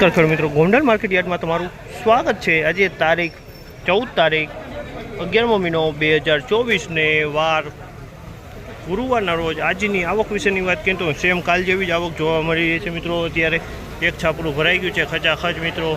નમસ્કાર ખેડૂત મિત્રો. ગોંડલ માર્કેટ યાર્ડમાં તમારું સ્વાગત છે. આજે તારીખ ચૌદ તારીખ અગિયારમો મહિનો બે હજાર ચોવીસને વાર ગુરુવારના રોજ આજની આવક વિશેની વાત કરીએ તો સેમ કાલ જેવી જ આવક જોવા મળી રહી છે મિત્રો. અત્યારે એક છાપરું ભરાઈ ગયું છે. ખચાખચ મિત્રો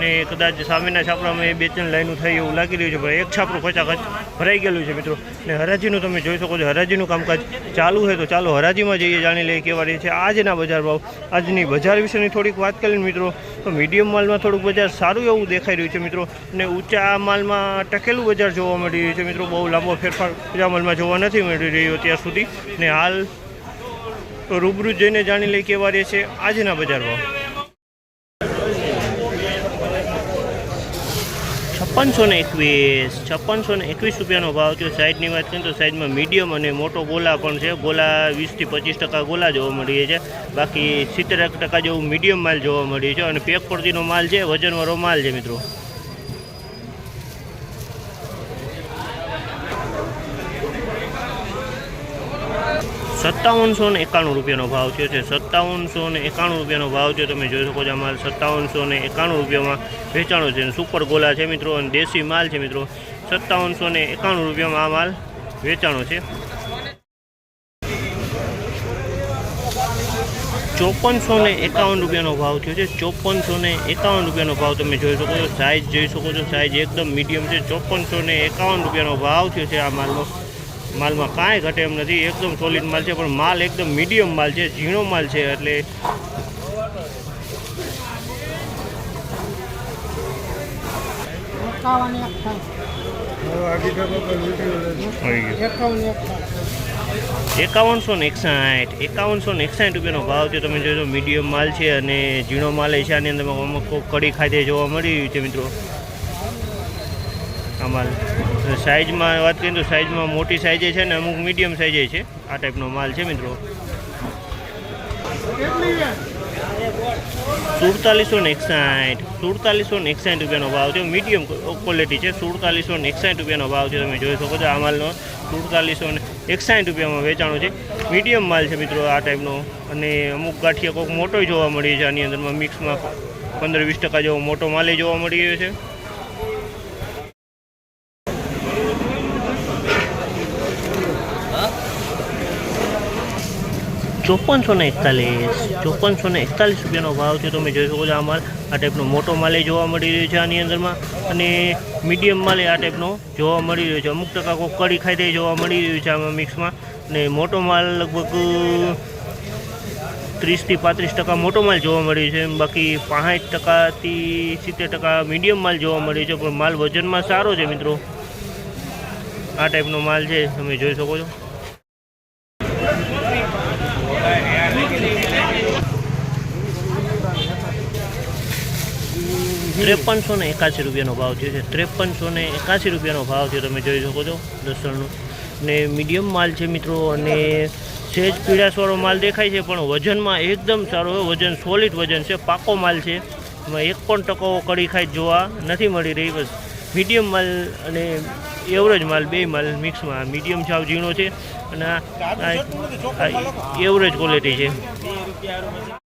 ને કદાચ સામેના છાપરામાં બે ત્રણ લાઈનું થઈ એવું લાગી રહ્યું છે, પણ એક છાપરું ખચાખચ ભરાઈ ગયેલું છે મિત્રો. ને હરાજીનું તમે જોઈ શકો છો, હરાજીનું કામકાજ ચાલુ છે તો ચાલો હરાજીમાં જઈએ, જાણી લઈએ કેવા રહી છે આજના બજાર ભાવ. આજની બજાર વિશેની થોડીક વાત કરીને મિત્રો, તો મીડિયમ માલમાં થોડુંક બજાર સારું એવું દેખાઈ રહ્યું છે મિત્રો. અને ઊંચા માલમાં ટકેલું બજાર જોવા મળી રહ્યું છે મિત્રો, બહુ લાંબો ફેરફાર ઊંચા માલમાં જોવા નથી મળી રહ્યો અત્યાર સુધી. ને હાલ રૂબરૂ જઈને જાણી લઈએ કેવા રહે છે આજના બજાર છપ્પનસો ને એકવીસ છપ્પનસો ને એકવીસ રૂપિયાનો ભાવ છે સાઈડની વાત કરીએ તો સાઈડમાં મીડિયમ અને મોટો ગોલા પણ છે. ગોલા વીસથી પચીસ ટકા ગોલા જોવા મળીએ છે. બાકી સિત્તેર ટકા જેવું મીડિયમ માલ જોવા મળીએ છે. અને પેક પડતીનો માલ છે વજનવાળો માલ છે મિત્રો. સત્તાવનસો ને એકાણું રૂપિયાનો ભાવ થયો છે. સત્તાવનસો ને એકાણું રૂપિયાનો ભાવ છે તમે જોઈ શકો છો માલ સત્તાવનસો ને એકાણું રૂપિયામાં વેચાણો છે સુપર ગોલા છે મિત્રો અને દેશી માલ છે મિત્રો. સત્તાવનસો ને એકાણું રૂપિયામાં આ માલ વેચાણો છે. ચોપનસો ને એકાવન રૂપિયાનો ભાવ થયો છે. ચોપનસો ને એકાવન રૂપિયાનો ભાવ તમે જોઈ શકો છો. સાઇઝ જોઈ શકો છો. સાઇઝ એકદમ મીડિયમ છે. ચોપનસો ને એકાવન રૂપિયાનો ભાવ થયો છે આ માલનો. માલમાં કાંઈ ઘટે એમ નથી. એકદમ સોલિડ માલ છે પણ માલ એકદમ મીડિયમ માલ છે ઝીણો માલ છે એટલે એકાવન એક એકાવન એક એકાવનસો ને એકસાઠ એકાવનસો ને એકસાઠ રૂપિયાનો ભાવ છે. તમે જોજો મીડિયમ માલ છે અને ઝીણો માલ છે. આની અંદર અમુક કડી ખાતે જોવા મળી રહ્યું છે મિત્રો? આ માલ. સાઇઝમાં વાત કરીએ તો સાઇઝમાં મોટી સાઇઝે છે ને અમુક મીડિયમ સાઇઝે છે. આ ટાઈપનો માલ છે મિત્રો. સુડતાલીસો ને એકસાઠ. સુડતાલીસો ને એકસાઠ રૂપિયાનો ભાવ છે. મીડિયમ ક્વોલિટી છે. સુડતાલીસો ને એકસાઠ રૂપિયાનો ભાવ છે. તમે જોઈ શકો છો આ માલનો સુડતાલીસો ને એકસાઠ રૂપિયામાં વેચાણો છે. મીડિયમ માલ છે મિત્રો આ ટાઈપનો અને અમુક ગાંઠિયા કોઈક મોટો જોવા મળ્યો છે. આની અંદરમાં મિક્સમાં પંદર વીસ ટકા જેવો મોટો માલ જોવા મળી રહ્યો છે. ચોપનસો ને એકતાલીસ, ચોપનસો એકતાલીસ રૂપિયાનો ભાવ છે. તમે જોઈ શકો છો, આ માલ આ ટાઈપનો મોટો માલે જોવા મળી રહ્યો છે આની અંદરમાં. અને મીડિયમ માલે આ ટાઈપનો જોવા મળી રહ્યો છે. અમુક ટકા કોઈ કડી ખાઈ તે જોવા મળી રહ્યું છે આમાં મિક્સમાં. અને મોટો માલ લગભગ ત્રીસથી પાંત્રીસ ટકા મોટો માલ જોવા મળ્યો છે. બાકી પાંસઠ ટકાથી સિત્તેર ટકા મીડિયમ માલ જોવા મળ્યો છે. પણ માલ વજનમાં સારો છે મિત્રો. આ ટાઈપનો માલ છે. તમે જોઈ શકો છો. ત્રેપનસો ને એકાસી રૂપિયાનો ભાવ થયો છે. ત્રેપનસો ને એકાસી રૂપિયાનો ભાવ થયો, તમે જોઈ શકો છો લસણનો ને મીડિયમ માલ છે મિત્રો, અને સેજ પીળાશવાળો માલ દેખાય છે, પણ વજનમાં એકદમ સારો વજન સોલિડ વજન છે, પાકો માલ છે. એમાં એક પણ ટકો કડી ખાઈ જોવા નથી મળી રહી, બસ. મીડિયમ માલ અને એવરેજ માલ, બે માલ મિક્સમાં. મીડિયમ સાવ ઝીણો છે અને એવરેજ ક્વોલિટી છે.